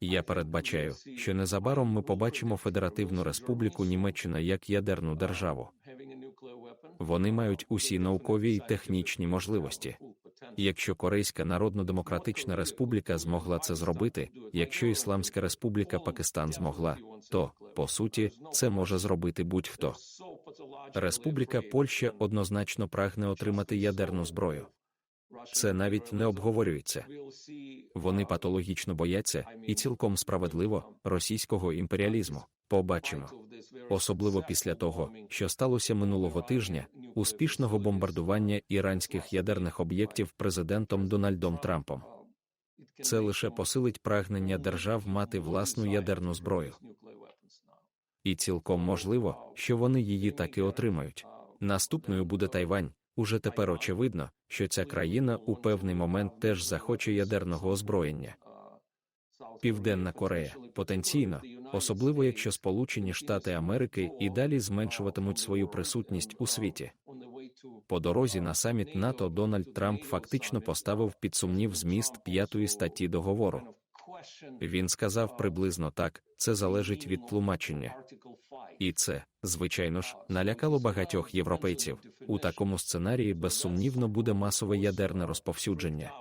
Я передбачаю, що незабаром ми побачимо Федеративну Республіку Німеччина як ядерну державу. Вони мають усі наукові і технічні можливості. Якщо Корейська Народно-Демократична Республіка змогла це зробити, якщо Ісламська Республіка Пакистан змогла, то, по суті, це може зробити будь-хто. Республіка Польща однозначно прагне отримати ядерну зброю. Це навіть не обговорюється. Вони патологічно бояться, і цілком справедливо, російського імперіалізму. Побачимо. Особливо після того, що сталося минулого тижня, успішного бомбардування іранських ядерних об'єктів президентом Дональдом Трампом. Це лише посилить прагнення держав мати власну ядерну зброю. І цілком можливо, що вони її таки отримають. Наступною буде Тайвань. Уже тепер очевидно, що ця країна у певний момент теж захоче ядерного озброєння. Південна Корея потенційно, особливо якщо Сполучені Штати Америки і далі зменшуватимуть свою присутність у світі. По дорозі на саміт НАТО Дональд Трамп фактично поставив під сумнів зміст п'ятої статті договору. Він сказав приблизно так: це залежить від тлумачення. І це, звичайно ж, налякало багатьох європейців. У такому сценарії безсумнівно буде масове ядерне розповсюдження.